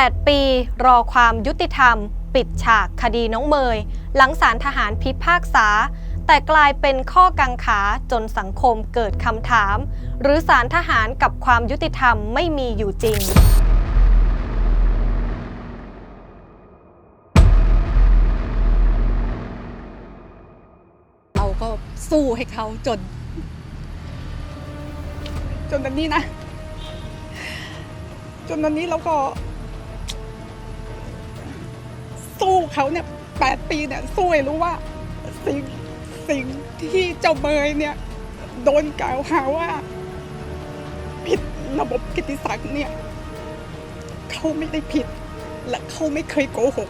8 ปีรอความยุติธรรม ปิดฉากคดีน้องเมย หลังศาลทหารพิพากษา แต่กลายเป็นข้อกังขาจนสังคมเกิดคำถาม หรือศาลทหารกับความยุติธรรมไม่มีอยู่จริงเราก็สู้ให้เขาจน จนตอนนี้นะ จนตอนนี้เราก็ สู้เขาเนี่ยแปดปีเนี่ยสู้ให้รู้ว่าสิ่งสิ่งที่เจ้าเมยเนี่ยโดนกล่าวหาว่า ผิดระบบกิติศักดิ์เนี่ยเขาไม่ได้ผิด และเขาไม่เคยโกหก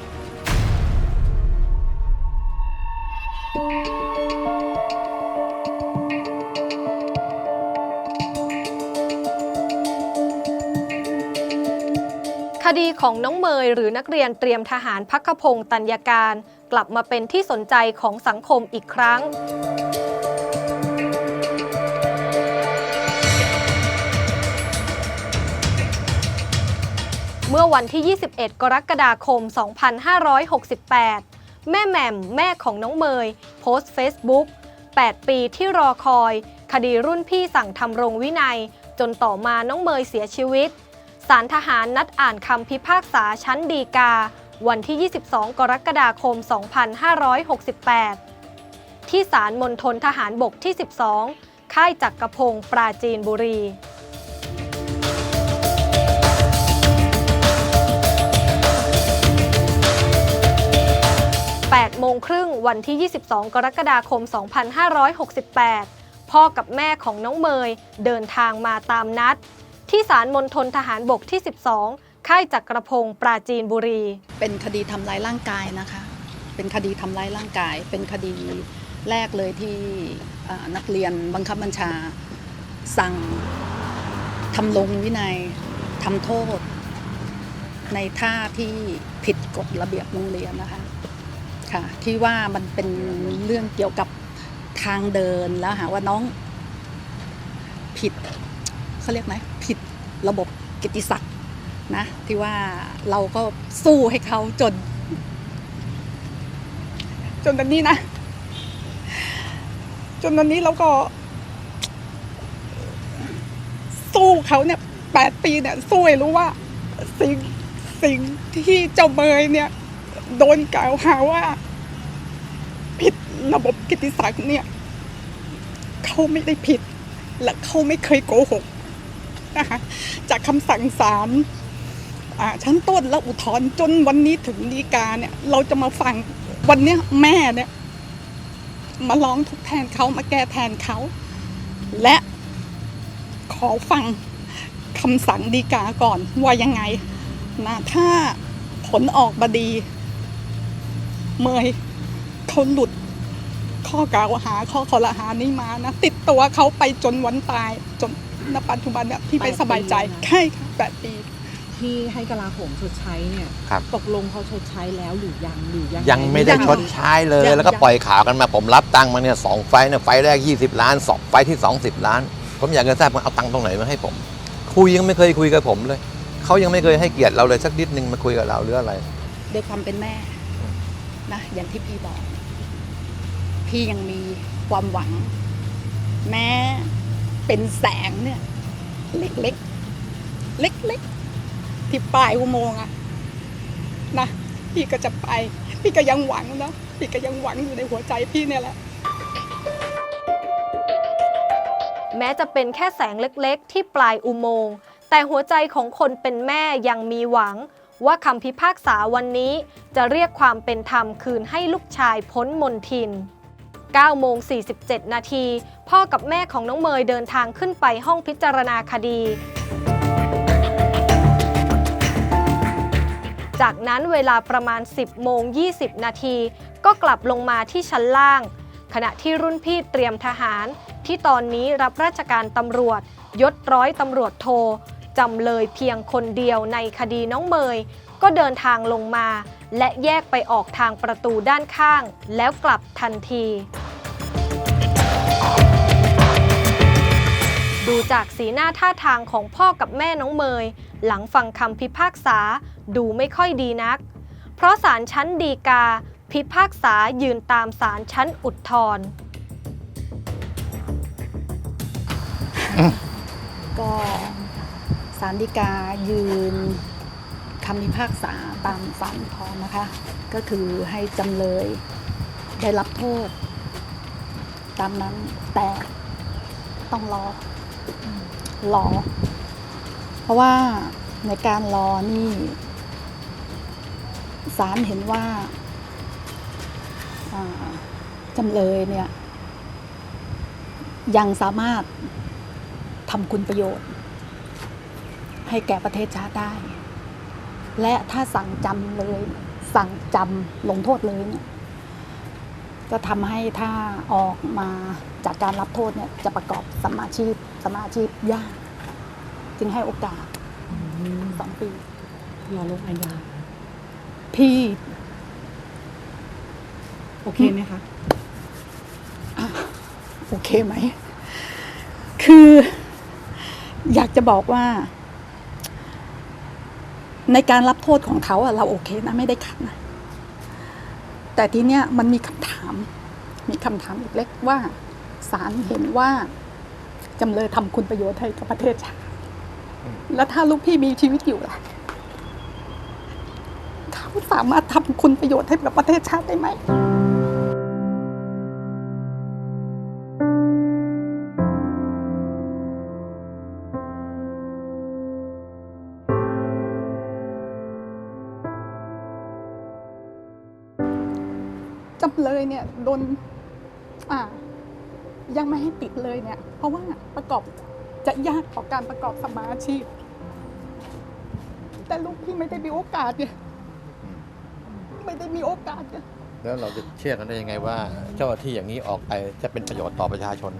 ค ดีของน้องเมยหรือนักเรียนเตรียมทหารพักพงศ์ตัญญาการ กลับมาเป็นที่สนใจของสังคมอีกครั้งเมื่อวันที่ 21 กรกฎาคม 2568 แม่แหม่ม แม่ของน้องเมย โพสต์เฟซบุ๊ก 8 ปีที่รอคอย คดีรุ่นพี่สั่งทำรงวินัย จนต่อมาน้องเมยเสียชีวิต ศาลทหารนัดอ่านคำพิพากษาชั้นดีกา วันที่ 22 กรกฎาคม 2568 ที่ศาลมณฑลทหารบกที่ 12 ค่ายจักรพงศ์ปราจีนบุรี8โมงครึ่งวันที่ 22 กรกฎาคม 2568 พ่อกับแม่ของน้องเมยเดินทางมาตามนัด ที่ศาลมณฑลทหารบกที่ 12 ค่ายจักรพงศ์ปราจีนบุรี เป็นคดีทำร้ายร่างกายนะคะ เป็นคดีทำร้ายร่างกาย เป็นคดีแรกเลยที่นักเรียนบังคับบัญชา สั่งทำลงวินัยทำโทษ ในท่าที่ผิดกฎระเบียบโรงเรียนนะคะค่ะที่ว่ามันเป็นเรื่องเกี่ยวกับทางเดินแล้วหาว่าน้องผิดเขาเรียกไหม ระบบกิติศักดิ์นะที่ว่าเราก็สู้ให้เขาจน จนตอนนี้นะ จนตอนนี้เราก็ สู้เขาเนี่ยแปดปีเนี่ย สู้ให้รู้ว่า สิ่งสิ่งที่เจ้าเมยเนี่ย โดนกล่าวหาว่า ผิดระบบกิตติศักดิ์เนี่ย เขาไม่ได้ผิด และเขาไม่เคยโกหก นะคะจากคำสั่งศาลชั้นต้นแล้วอุทธรณ์จนวันนี้ถึงฎีกาเนี่ย เราจะมาฟังวันนี้แม่เนี่ย มาร้องทุกแทนเขามาแก้แทนเขา และขอฟังคำสั่งฎีกาก่อนว่ายังไงนะถ้าผลออกมาดี เมยเขาหลุด ข้อกล่าวหาข้อคอรหานี้มานะ ติดตัวเขาไปจนวันตายจนณปัจจุบันเนี่ยพี่ไม่สบายใจแปดปีนะใช่ค่ะแปดปี ที่ให้กลาโหมชดใช้เนี่ยครับ ตกลงเขาชดใช้แล้วหรือยังหรือยังยังไม่ได้ยังชดใช้เลยยังแล้วก็ยังปล่อยข่าวกันมาผมรับตังค์มาเนี่ยสองไฟล์เนี่ยไฟล์แรก 20 ล้านสองไฟล์ที่ 20 ล้าน ผมอยากจะทราบว่าเอาตังค์ตรงไหนมาให้ผม คุยยังไม่เคยคุยกับผมเลย เขายังไม่เคยให้เกียรติเราเลยสักนิดนึงมาคุยกับเราหรืออะไร ด้วยความเป็นแม่นะอย่างที่พี่บอก พี่ยังมีความหวัง แม้เป็นแสงเนี่ย เล็กๆ เล็กๆ ที่ปลายอุโมงค์อะนะพี่ก็จะไป พี่ก็ยังหวังนะพี่ก็ยังหวังอยู่ในหัวใจพี่เนี่ยแหละแม้จะเป็นแค่แสงเล็กๆ ที่ปลายอุโมงค์แต่หัวใจของคนเป็นแม่ยังมีหวัง ว่าคำพิพากษาวันนี้จะเรียกความเป็นธรรมคืนให้ลูกชายพ้นมนทิน 9โมง47 นาที พ่อกับแม่ของน้องเมยเดินทางขึ้นไปห้องพิจารณาคดี จากนั้นเวลาประมาณ 10 โมง 20 นาที ก็กลับลงมาที่ชั้นล่าง ขณะที่รุ่นพี่เตรียมทหาร ที่ตอนนี้รับราชการตำรวจ ยศร้อยตำรวจโทจำเลยเพียงคนเดียวในคดีน้องเมย ก็เดินทางลงมา และแยกไปออกทางประตูด้านข้าง แล้วกลับทันที ดูจากสีหน้าท่าทางของพ่อกับแม่น้องเมย หลังฟังคำพิพากษาดูไม่ค่อยดีนัก เพราะศาลชั้นดีกา พิพากษายืนตามศาลชั้นอุทธรก็สารดีกายืน คำพิพากษาตามสารอุทธรณ์นะคะ ก็คือให้จำเลยได้รับโทษ ตามนั้นแต่ต้องรอรอ เพราะว่าในการรอนี่ศาลเห็นว่าจำเลยเนี่ย ยังสามารถทำคุณประโยชน์ ให้แก่ประเทศชาติได้ และถ้าสั่งจำเลย สั่งจำลงโทษเลยเนี่ยก็ทำให้ถ้าออกมาจากการรับโทษเนี่ยจะประกอบสมมาชีพสมมาชีพยาก จึงให้โอกาสสองปีรอลงอาญาพี่โอเคไหมคะโอเคไหม คือ อยากจะบอกว่า ในการรับโทษของเขาอะเราโอเคนะไม่ได้ขัดนะแต่ทีเนี้ยมันมีคำถาม มีคำถามเล็กๆว่าศาลเห็นว่าจำเลยทำคุณประโยชน์ให้กับประเทศชาติแล้วถ้าลูกพี่มีชีวิตอยู่ล่ะเขาสามารถทำคุณประโยชน์ให้กับประเทศชาติได้ไหม นี่ยโดนอ่ายังไม่ให้ติดเลยเนี่ย เพราะว่าประกอบจะยากต่อการประกอบสมาอาชีพ แต่ลูกพี่ไม่ได้มีโอกาสเนี่ยไม่ได้มีโอกาสเนี่ยแล้วเราจะเชื่อกันได้ยังไงว่า เจ้าหน้าที่อย่างนี้ออกไปจะเป็นประโยชน์ต่อประชาชน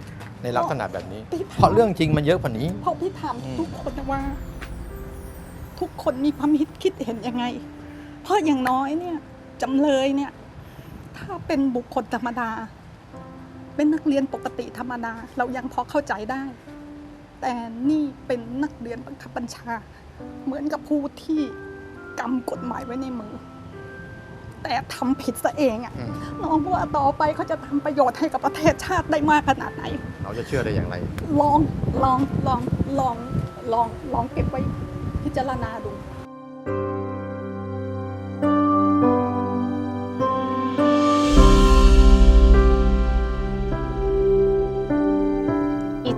ในลักษณะแบบนี้ที่เพราะเรื่องจริงมันเยอะกว่านี้ เพราะพี่ถามอืมทุกคนนะว่า ทุกคนมีความคิดคิดเห็นยังไง เพราะอย่างน้อยเนี่ยจำเลยเนี่ย ถ้าเป็นบุคคลธรรมดา เป็นนักเรียนปกติธรรมดา เรายังพอเข้าใจได้ แต่นี่เป็นนักเรียนบังคับบัญชา เหมือนกับผู้ที่กำกฎหมายไว้ในมือ แต่ทำผิดซะเองอะอืมน้องว่าต่อไปเขาจะทำประโยชน์ให้กับประเทศชาติได้มากขนาดไหน เราจะเชื่อได้อย่างไร ลองลองลองลองลองลองเก็บไว้พิจารณาดู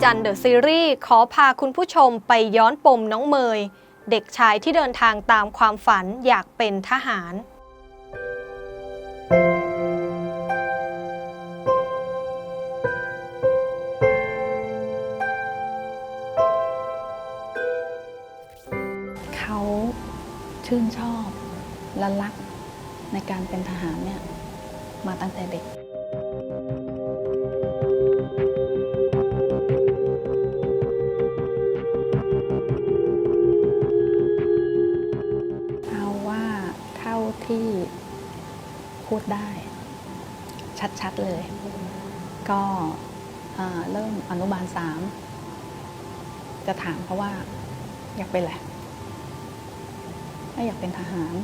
จันเดอะซีรีส์ขอพาคุณผู้ชมไปย้อนปมน้องเมย เด็กชายที่เดินทางตามความฝันอยากเป็นทหาร ชัดๆเลย ก็เริ่มอนุบาลสามจะถามเขาะว่าอยากเป็นอะไรไม่อยากเป็นทหาร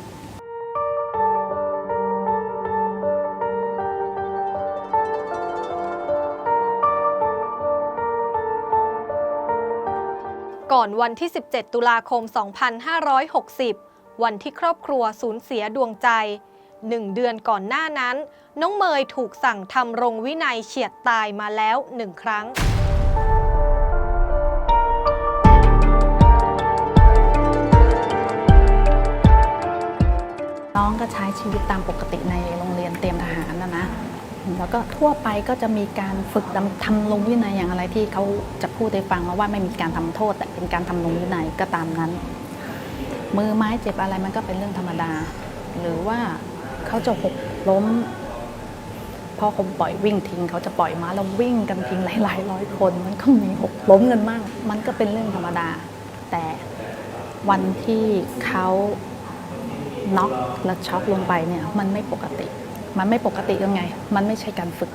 ก่อนวันที่ 17 ตุลาคม 2560 วันที่ครอบครัวสูญเสียดวงใจ หนึ่งเดือนก่อนหน้านั้น น้องเมยถูกสั่งทำรงวินัยเฉียดตายมาแล้วหนึ่งครั้ง น้องก็ใช้ชีวิตตามปกติในโรงเรียนเตรียมทหารนะนะ แล้วก็ทั่วไปก็จะมีการฝึกทำทำลงวินัยอย่างอะไรที่เขาจะพูดให้ฟังว่าไม่มีการทำโทษ แต่เป็นการทำลงวินัยก็ตามนั้น มือไม้เจ็บอะไรมันก็เป็นเรื่องธรรมดา หรือว่า เขาจะหกล้มพอผมปล่อยวิ่งทิ้งเขาจะปล่อยม้าแล้ววิ่งกันทิ้งหลายๆร้อยคน มันก็มีหกล้มกันมาก มันก็เป็นเรื่องธรรมดา แต่วันที่เขาน็อกและช็อกลงไปเนี่ยมันไม่ปกติ มันไม่ปกติยังไง มันไม่ใช่การฝึก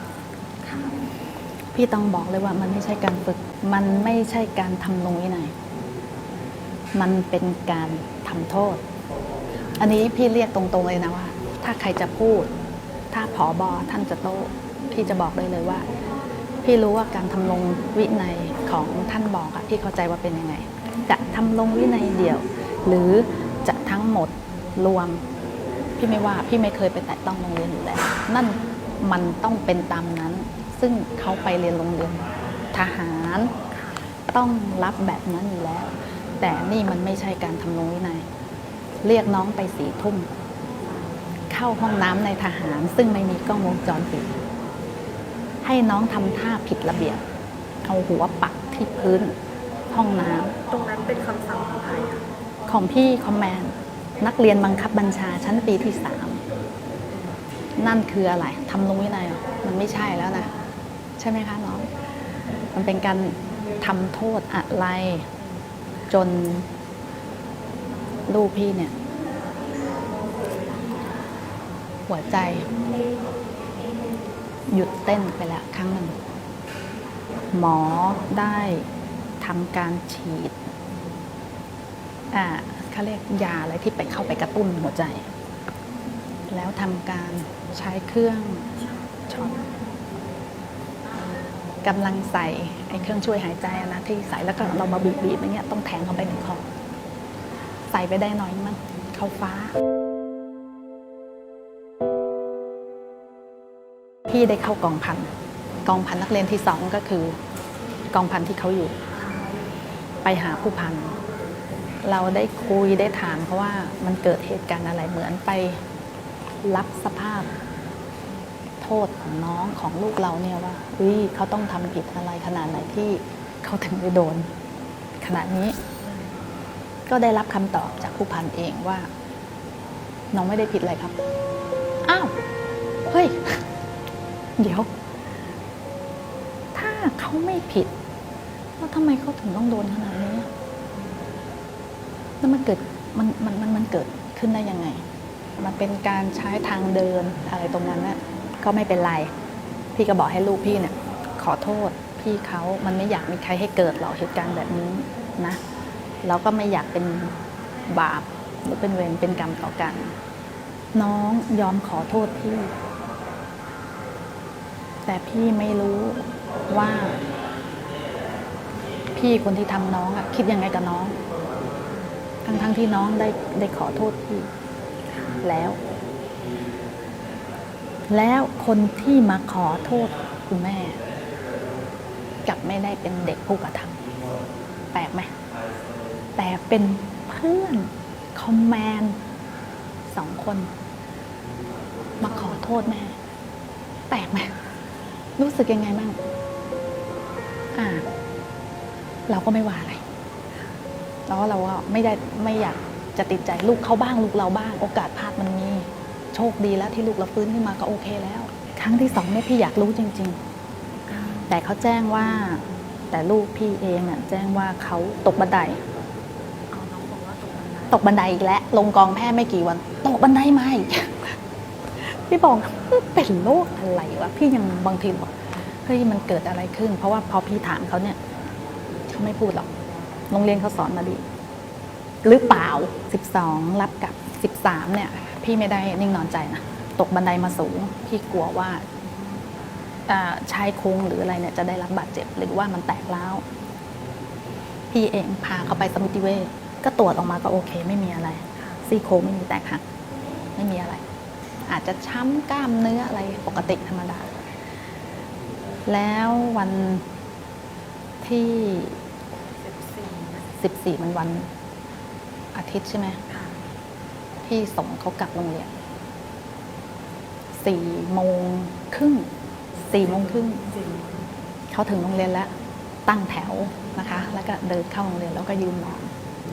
พี่ต้องบอกเลยว่ามันไม่ใช่การฝึก มันไม่ใช่การทำลงวินัยมันเป็นการทำโทษ อันนี้พี่เรียกตรงๆเลยนะว่า ถ้าใครจะพูด ถ้าผอบอท่านจะโต้พี่จะบอกได้เลยว่า พี่รู้ว่าการทำลงวินัยของท่านบอกอะพี่เข้าใจว่าเป็นยังไง จะทำลงวินัยเดี่ยว หรือจะทั้งหมดรวม พี่ไม่ว่าพี่ไม่เคยไปแตะต้องโรงเรียนอยู่แล้ว นั่นมันต้องเป็นตามนั้น ซึ่งเขาไปเรียนโรงเรียนทหารต้องรับแบบนั้นอยู่แล้ว แต่นี่มันไม่ใช่การทำลงวินัย เรียกน้องไปสีทุ่ม เข้าห้องน้ำในทหาร ซึ่งไม่มีกล้องวงจรปิด ให้น้องทำท่าผิดระเบียบ เอาหัวปักที่พื้นห้องน้ำตรงนั้นเป็นคำสั่งของใครอะของพี่คอมแมนนักเรียนบังคับบัญชาชั้นปีที่สามนั่นคืออะไรทำลงวินัยเหรอมันไม่ใช่แล้วนะใช่ไหมคะน้อง มันเป็นการทำโทษอะไร จนลูกพี่เนี่ย หัวใจ หยุดเต้นไปแล้วครั้งหนึ่ง หมอได้ทำการฉีดอ่าเขาเรียกยาอะไรที่ไปเข้าไปกระตุ้นหัวใจ แล้วทำการใช้เครื่องช็อตกำลังใส่ไอ้เครื่องช่วยหายใจนะที่ใส่แล้วก็เรามาบีบๆอย่างเงี้ยต้องแทงเข้าไปในคอใส่ไปได้หน่อยมั้งเข้าฟ้า พี่ได้เข้ากองพันกองพันนักเรียนที่สองก็คือกองพันที่เขาอยู่ ไปหาผู้พัน เราได้คุยได้ถามเพราะว่ามันเกิดเหตุการณ์อะไรเหมือนไปรับสภาพโทษของน้องของลูกเราเนี่ยว่าเฮ้ยเขาต้องทำผิดอะไรขนาดไหนที่เขาถึงได้โดนขนาดนี้ ก็ได้รับคำตอบจากผู้พันเองว่า น้องไม่ได้ผิดอะไรครับ อ้าว เฮ้ย เดี๋ยว ถ้าเขาไม่ผิด แล้วทำไมเขาถึงต้องโดนขนาดนี้ แล้วมันเกิดมันมันมันมันเกิดขึ้นได้ยังไง มันเป็นการใช้ทางเดินอะไรตรงนั้นน่ะก็ไม่เป็นไร พี่ก็บอกให้ลูกพี่เนี่ย ขอโทษพี่เขามันไม่อยากมีใครให้เกิดหรอกเหตุการณ์แบบนี้นะ แล้วก็ไม่อยากเป็นบาปหรือเป็นเวรเป็นกรรมต่อกัน น้องยอมขอโทษพี่ แต่พี่ไม่รู้ว่า พี่คนที่ทำน้องอะคิดยังไงกับน้อง ทั้งทั้งที่น้องได้ได้ขอโทษพี่ แล้ว แล้วคนที่มาขอโทษคุณแม่กลับไม่ได้เป็นเด็กผู้กระทำแปลกไหมแต่เป็นเพื่อนคอมแมนสองคน มาขอโทษแม่แปลกไหม รู้สึกยังไงบ้าง อ่า เราก็ไม่ว่าอะไรแล้วเราก็ไม่ได้ไม่อยากจะติดใจลูกเขาบ้างลูกเราบ้าง โอกาสพลาดมันมี โชคดีแล้วที่ลูกเราฟื้นขึ้นมาก็โอเคแล้ว ครั้งที่สองเนี่ยพี่อยากรู้จริง ๆ แต่เขาแจ้งว่า แต่ลูกพี่เองอะแจ้งว่าเขาตกบันไดตกบันไดอีกแล้ว ลงกองแพทย์ไม่กี่วัน ตกบันไดมาอีก พี่บอกเป็นโรคอะไรวะพี่ยังบางทีบอกเฮ้ยมันเกิดอะไรขึ้น เพราะว่าพอพี่ถามเขาเนี่ยเขาไม่พูดหรอกโรงเรียนเขาสอนมาดี หรือเปล่า 12 รับกับ 13 เนี่ย พี่ไม่ได้นิ่งนอนใจนะตกบันไดมาสูง พี่กลัวว่าชายโครงหรืออะไรเนี่ยจะได้รับบาดเจ็บหรือว่ามันแตกร้วพี่เองพาเขาไปสมิติเวชก็ตรวจออกมาก็โอเค ไม่มีอะไรซี่โครงไม่มีแตกหักไม่มีอะไร อาจจะช้ำกล้ามเนื้ออะไรปกติธรรมดา แล้ววันที่ 14 มันวันอาทิตย์ใช่ไหมพี่ส่งเขากลับโรงเรียนสี่โมงครึ่งสี่โมงครึ่งเขาถึงโรงเรียนแล้วตั้งแถวนะคะ แล้วก็เดินเข้าโรงเรียนแล้วก็ยืนรอ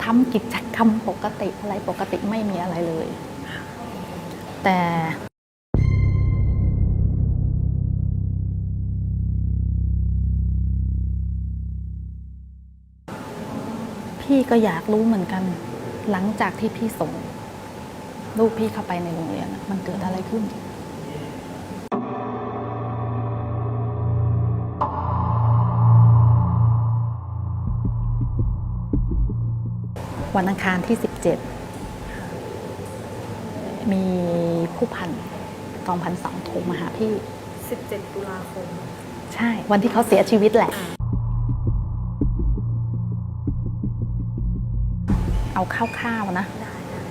ทำกิจกรรมปกติอะไรปกติไม่มีอะไรเลย แต่พี่ก็อยากรู้เหมือนกัน หลังจากที่พี่ส่งลูกพี่เข้าไปในโรงเรียนมันเกิดอะไรขึ้น วันอังคารที่ 17 มี ผู้พันกองพันสองโทรมาหาพี่ 17 ตุลาคม ใช่ วันที่เขาเสียชีวิตแหละ เอาคร่าวๆนะ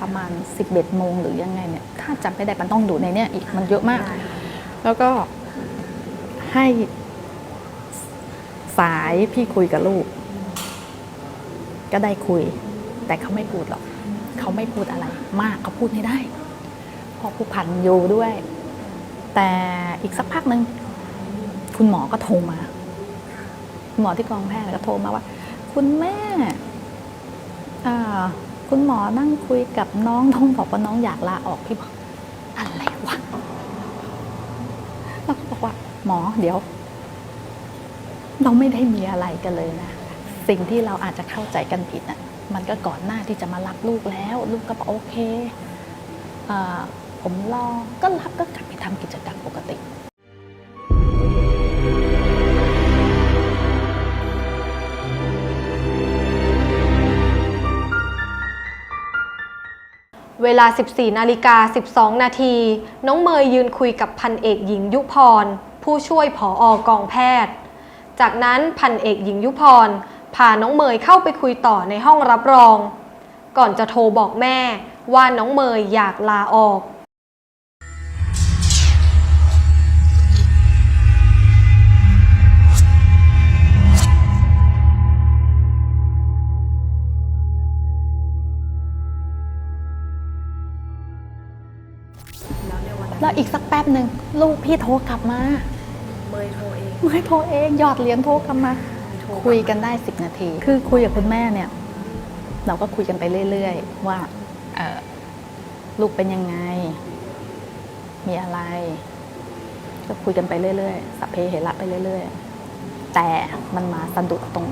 ประมาณ 11โมงหรือยังไงเนี่ย ถ้าจำไม่ได้มันต้องดูในเนี้ยอีกมันเยอะมาก แล้วก็ให้สายพี่คุยกับลูก ก็ได้คุย แต่เขาไม่พูดหรอก เขาไม่พูดอะไรมากเขาพูดไม่ได้เพอผู้พันอยู่ด้วย แต่อีกสักพักหนึ่งคุณหมอก็โทรมา คุณหมอที่กองแพทย์ก็โทรมาว่า คุณแม่คุณหมอนั่งคุยกับน้องน้องบอกว่าน้องอยากลาออกพี่บอกอะไรวะแล้วก็บอกว่า หมอเดี๋ยว เราไม่ได้มีอะไรกันเลยนะ สิ่งที่เราอาจจะเข้าใจกันผิดอะมันก็ก่อนหน้าที่จะมารับลูกแล้ว ลูกก็บอกโอเคอ่า ผมรอก็รับก็กลับไปทำกิจกรรมปกติเวลา 14 นาฬิกา 12 นาที น้องเมยยืนคุยกับพันเอกหญิงยุพร ผู้ช่วยผออกองแพทย์ จากนั้นพันเอกหญิงยุพรพาน้องเมยเข้าไปคุยต่อในห้องรับรอง ก่อนจะโทรบอกแม่ว่าน้องเมยอยากลาออก แล้วอีกสักแป๊บหนึ่งลูกพี่โทรกลับมา เมยโทรเองเมยโทรเองยอดเหรียญโทรกลับมา คุยกันได้สิบนาที คือคุยกับคุณแม่เนี่ย เราก็คุยกันไปเรื่อยๆ ว่าเอ่อลูกเป็นยังไง มีอะไร ก็คุยกันไปเรื่อยๆสัพเพเหระไปเรื่อยๆ แต่มันมาสะดุดตรง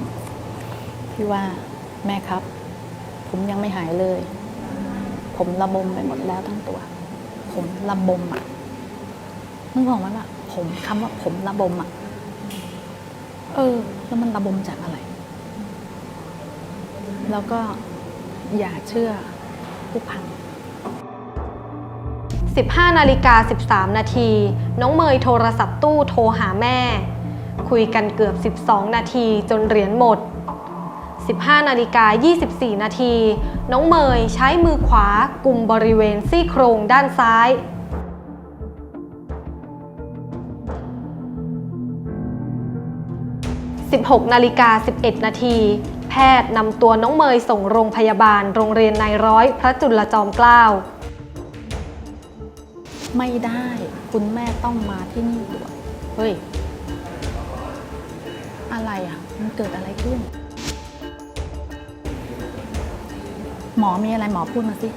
ที่ว่าแม่ครับ ผมยังไม่หายเลย ผมระบมไปหมดแล้วทั้งตัว ผมระบมอะนึกออกไหมว่าผมคำว่าผมระบมอะ เออ แล้วมันระบมจากอะไร แล้วก็อย่าเชื่อผู้พัน15นาฬิกา13 นาที น้องเมยโทรศัพท์ตู้โทรหาแม่ คุยกันเกือบ 12 นาทีจนเหรียญหมด 15นาฬิกา24 นาที น้องเมยใช้มือขวากุมบริเวณซี่โครงด้านซ้าย 16นาฬิกา11 นาที แพทย์นำตัวน้องเมยส่งโรงพยาบาลโรงเรียนนายร้อยพระจุลจอมเกล้า ไม่ได้ คุณแม่ต้องมาที่นี่ด่วนเฮ้ย อะไรอะ มันเกิดอะไรขึ้น หมอมีอะไรหมอพูดมาสิ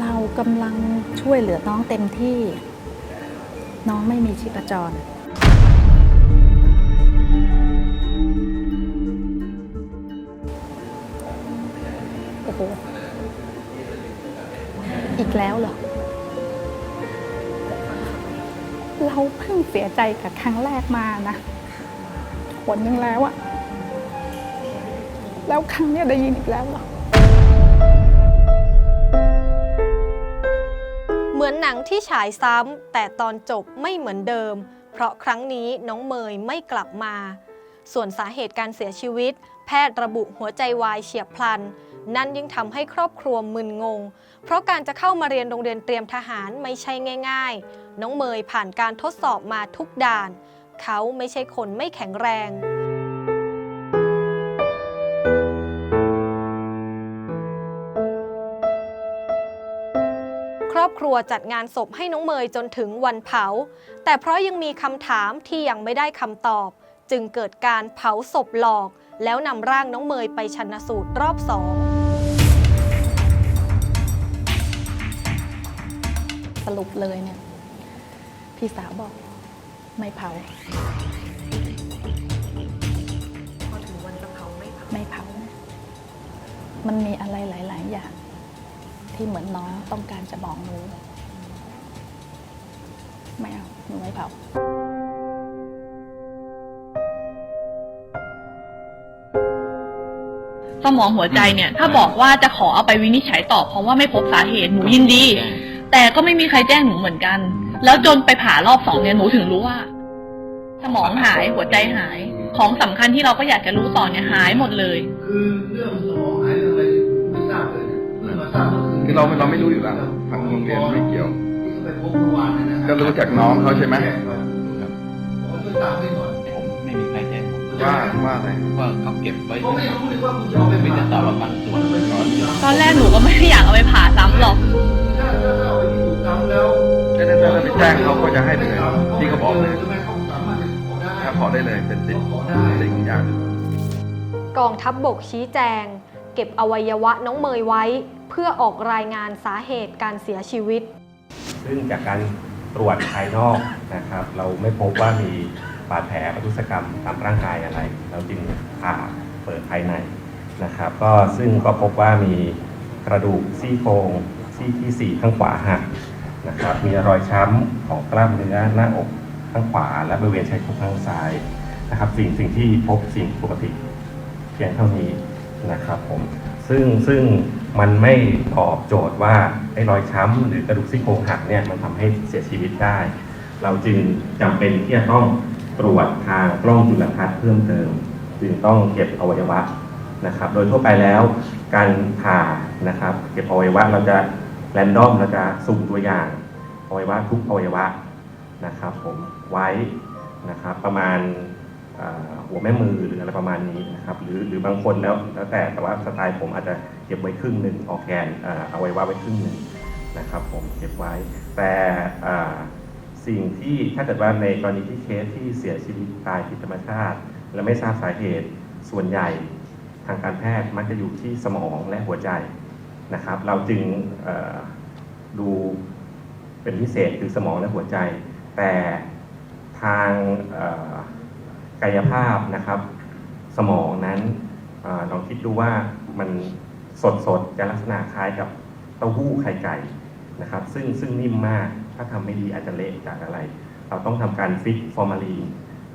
เรากำลังช่วยเหลือน้องเต็มที่ น้องไม่มีชีพจร โอ้โห อีกแล้วเหรอ เราเพิ่งเสียใจกับครั้งแรกมานะผลยังแล้วอะแล้วครั้งเนี้ยได้ยินอีกแล้วเหรอ อนหนังที่ฉายซ้ำแต่ตอนจบไม่เหมือนเดิม เพราะครั้งนี้น้องเมยไม่กลับมา ส่วนสาเหตุการเสียชีวิต แพทย์ระบุหัวใจวายเฉียบพลัน นั่นยิ่งทำให้ครอบครัวมึนงง เพราะการจะเข้ามาเรียนโรงเรียนเตรียมทหารไม่ใช่ง่าย ๆ น้องเมยผ่านการทดสอบมาทุกด่าน เขาไม่ใช่คนไม่แข็งแรง รอบครัวจัดงานศพให้น้องเมยจนถึงวันเผา แต่เพราะยังมีคำถามที่ยังไม่ได้คำตอบ จึงเกิดการเผาศพหลอก แล้วนำร่างน้องเมยไปชันสูตรรอบสองสรุปเลยเนี่ย พี่สาวบอกไม่เผา พอถึงวันจะเผาไม่เผา ไม่เผา มันมีอะไรหลาย ๆ อย่าง ที่เหมือนน้องต้องการจะบอกหนูไม่เอาหนูไม่เผาสมองหัวใจเนี่ย ถ้าบอกว่าจะขอเอาไปวินิจฉัยต่อเพราะว่าไม่พบสาเหตุหนูยินดี แต่ก็ไม่มีใครแจ้งหนูเหมือนกัน แล้วจนไปผ่ารอบสองเนี่ยหนูถึงรู้ว่า สมองหายหัวใจหาย ของสำคัญที่เราก็อยากจะรู้ต่อเนี่ยหายหมดเลย คือเรื่องสมองหายเรื่องอะไรไม่ทราบเลยเพิ่งมาทราบ คืนคือเราเราไม่รู้อยู่แล้วทางโรงเรียนไม่เกี่ยวที่เขาไปพบเมื่อวานเนี่ยนะก็รู้จากน้องเขาใช่ไหมผมช่วยตามให้หน่อยผมไม่มีใครแจ้งผมว่าว่าอะไรว่าเขาเก็บไว้ผมไม่รู้เลยว่าคุณจะเอาไปไม่ผ่าได้สารบางส่วนตอนแรกหนูก็ไม่ได้อยากเอาไปผ่าซ้ำหรอกถ้าถ้าเอาไปที่ถูกทำแล้วถ้าถ้าเราไปแจ้งเขาก็จะให้ไปเลยที่เขาบอกเลยใช่ไหมเขาสามารถจะขอได้ถ้าขอได้เลยเป็นสิทธิ์ขอได้สิ่งอย่างกองทัพบบกชี้แจง เก็บอวัยวะน้องเมยไว้เพื่อออกรายงานสาเหตุการเสียชีวิต ซึ่งจากการตรวจภายนอกนะครับ เราไม่พบว่ามีบาดแผลประทุศกรรมตามร่างกายอะไร เราจึงผ่าเปิดภายในนะครับ ก็ซึ่งก็พบว่ามีกระดูกซี่โครงซี่ที่สี่ข้างขวาหักนะครับ มีรอยช้ำของกล้ามเนื้อหน้าอกข้างขวา และบริเวณชายโครงข้างซ้ายนะครับ สิ่งสิ่งที่พบสิ่งปกติ เพียงเท่านี้นะครับผมซึ่งซึ่ง มันไม่ตอบโจทย์ว่าไอ้รอยช้ำหรือกระดูกซี่โครงหักเนี่ยมันทำให้เสียชีวิตได้ เราจึงจำเป็นที่จะต้องตรวจทางกล้องจุลทรรศน์เพิ่มเติม จึงต้องเก็บอวัยวะนะครับ โดยทั่วไปแล้วการผ่านะครับ เก็บอวัยวะเราจะแรนดอมเราจะสุ่มตัวอย่างอวัยวะทุกอวัยวะนะครับผมไว้นะครับประมาณหัวแม่มือหรืออะไรประมาณนี้นะครับหรือหรือบางคนแล้วแล้วแต่แต่ว่าสไตล์ผมอาจจะ ก็บไว้ครึ่งหนึ่งออกแกนเอาไว้ว่าไว้ครึ่งหนึ่งนะครับผมเก็บไว้ แต่สิ่งที่ถ้าเกิดว่าในกรณีที่เคสที่เสียชีวิตตายผิดธรรมชาติ และไม่ทราบสาเหตุส่วนใหญ่ทางการแพทย์มักจะอยู่ที่สมองและหัวใจนะครับ เราจึงดูเป็นพิเศษคือสมองและหัวใจ แต่ทางกายภาพนะครับ สมองนั้นเออลองคิดดูว่ามัน สดๆจะลักษณะคล้ายกับเต้าหู้ไข่ไก่นะครับ ซึ่งซึ่งนิ่มมากถ้าทำไม่ดีอาจจะเละจากอะไร เราต้องทำการฟิกฟอร์มาลีน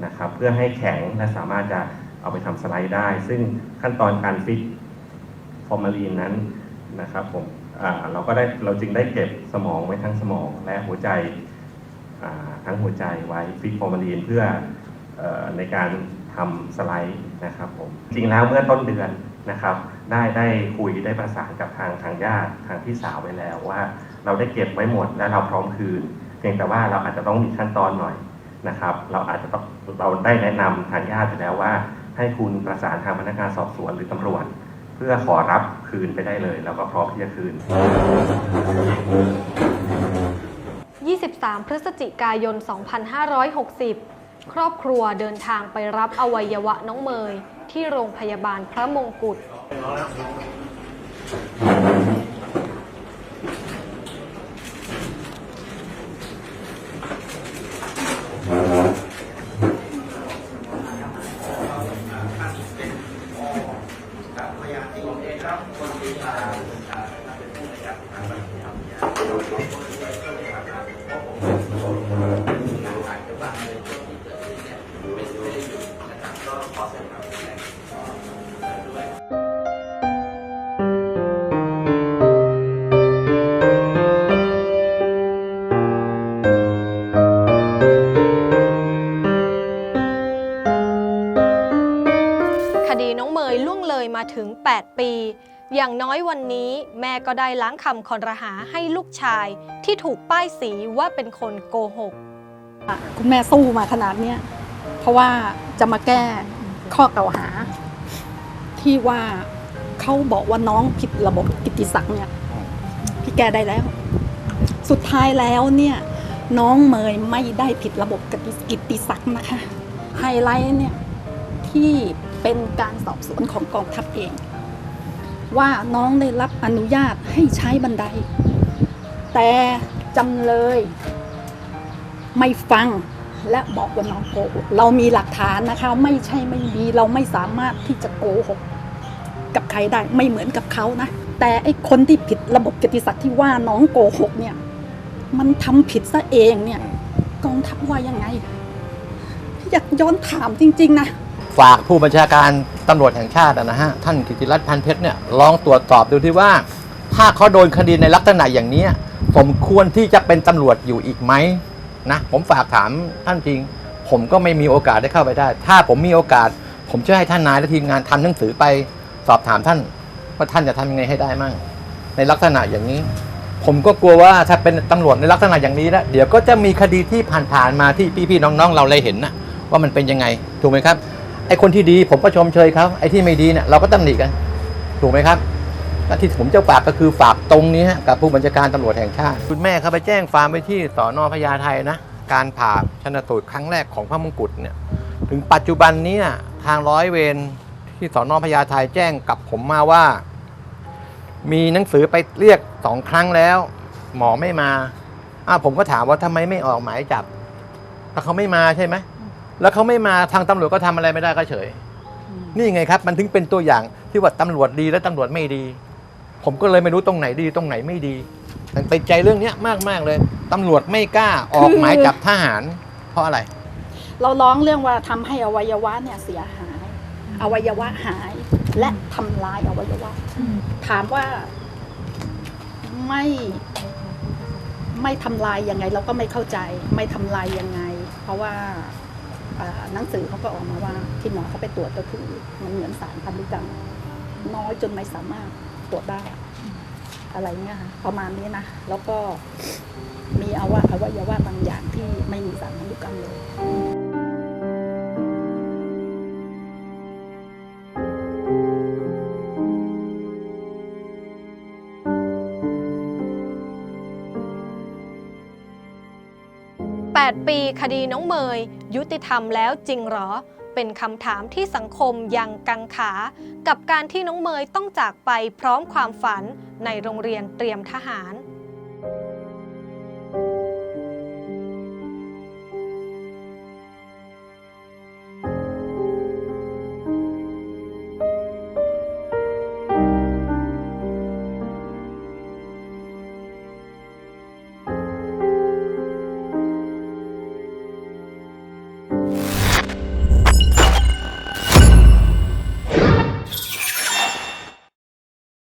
นะครับ เพื่อให้แข็งและสามารถจะเอาไปทำสไลด์ได้ ซึ่งขั้นตอนการฟิกฟอร์มาลีนนั้นนะครับผมเราก็ได้เราจึงได้เก็บสมองไว้ทั้งสมองและหัวใจทั้งหัวใจไว้ฟิกฟอร์มาลีนเพื่ออในการทำสไลด์นะครับผมจริงแล้วเมื่อต้นเดือน นะครับได้ได้คุยได้ประสานกับทางทางญาติทางพี่สาวไว้แล้วว่า เราได้เก็บไว้หมดและเราพร้อมคืน เพียงแต่ว่าเราอาจจะต้องมีขั้นตอนหน่อยนะครับ เราอาจจะต้องเราได้แนะนำทางญาติไปแล้วว่า ให้คุณประสานทางพนักงานสอบสวนหรือตำรวจ เพื่อขอรับคืนไปได้เลย แล้วก็พร้อมที่จะคืน 23 พฤศจิกายน 2560 ครอบครัวเดินทางไปรับอวัยวะน้องเมย์ ที่โรงพยาบาลพระมงกุฎ วันนี้แม่ก็ได้ล้างคำคอนรหาให้ลูกชายที่ถูกป้ายสีว่าเป็นคนโกหก คุณแม่สู้มาขนาดเนี้ยเพราะว่าจะมาแก้ข้อกล่าวหา ที่ว่าเขาบอกว่าน้องผิดระบบกิติศักดิ์เนี่ยพี่แก้ได้แล้ว สุดท้ายแล้วเนี่ยน้องเมยไม่ได้ผิดระบบกิตติกิตติศักดิ์นะคะไฮไลท์เนี่ยที่เป็นการสอบสวนของกองทัพเอง ว่าน้องได้รับอนุญาตให้ใช้บันได แต่จำเลย ไม่ฟังและบอกว่าน้องโกหกเรามีหลักฐานนะคะ ไม่ใช่ไม่มีเราไม่สามารถที่จะโกหกกับใครได้ไม่เหมือนกับเขานะ แต่ไอ้คนที่ผิดระบบกตติศักดิ์ที่ว่าน้องโกหกเนี่ย มันทำผิดซะเองเนี่ยกองทัพว่ายังไง อยากย้อนถามจริง ๆ นะ ฝากผู้บัญชาการ ตำรวจแห่งชาตินะฮะท่านกิติรัตน์พันเพชรเนี่ยลองตรวจสอบดูที่ว่า ถ้าเขาโดนคดีในลักษณะอย่างนี้สมควรที่จะเป็นตำรวจอยู่อีกไหมนะผมฝากถามท่านจริง ผมก็ไม่มีโอกาสได้เข้าไปได้ ถ้าผมมีโอกาส ผมจะให้ท่านนายและทีมงานทำหนังสือไปสอบถามท่าน ว่าท่านจะทำยังไงให้ได้มั่งในลักษณะอย่างนี้ ผมก็กลัวว่าถ้าเป็นตำรวจในลักษณะอย่างนี้แล้วเดี๋ยวก็จะมีคดีที่ผ่านๆมาที่พี่ๆน้องๆ เราเลยเห็นนะว่ามันเป็นยังไงถูกไหมครับ ไอ้คนที่ดีผมก็ชมเชยเขาไอ้ที่ไม่ดีเนี่ยเราก็ตำหนิกัน ถูกไหมครับและที่ผมจะฝากก็คือฝากตรงนี้ฮะกับผู้บัญชาการตำรวจแห่งชาติ คุณแม่เขาไปแจ้งความไปที่สอนอพญาไทนะการผ่าชนสูตรครั้งแรกของพระมงกุฎเนี่ยถึงปัจจุบันนี้ทางร้อยเวรที่สอนอพญาไทแจ้งกับผมมาว่า มีหนังสือไปเรียกสองครั้งแล้ว หมอไม่มาอ้าผมก็ถามว่าทำไมไม่ออกหมายจับแต่เขาไม่มาใช่ไหม แล้วเขาไม่มาทางตำรวจก็ทำอะไรไม่ได้ก็เฉย นี่ไงครับ มันถึงเป็นตัวอย่างที่ว่าตำรวจดีและตำรวจไม่ดี ผมก็เลยไม่รู้ตรงไหนดีตรงไหนไม่ดีแต่ติดใจเรื่องเนี้ยมากมากๆเลยตำรวจไม่กล้าออกหมายจับทหาร เพราะอะไร เราร้องเรื่องว่าทำให้อวัยวะเนี่ยเสียหาย อวัยวะหาย และทำลายอวัยวะ ถามว่าไม่ไม่ทำลายยังไง เราก็ไม่เข้าใจ ไม่ทำลายยังไง เพราะว่าอ่า หนังสือเขาก็ออกมาว่าที่หมอเขาไปตรวจก็คือมันเหมือนสารพันธุกรรม น้อยจนไม่สามารถตรวจได้อะไรเงี้ยค่ะประมาณนี้นะ แล้วก็มีอวัอวัยวะบางอย่างที่ไม่มีสารพันธุกรรมเลย8 ปีคดีน้องเมยยุติธรรมแล้วจริงหรอ เป็นคำถามที่สังคมยังกังขา กับการที่น้องเมยต้องจากไปพร้อมความฝันในโรงเรียนเตรียมทหาร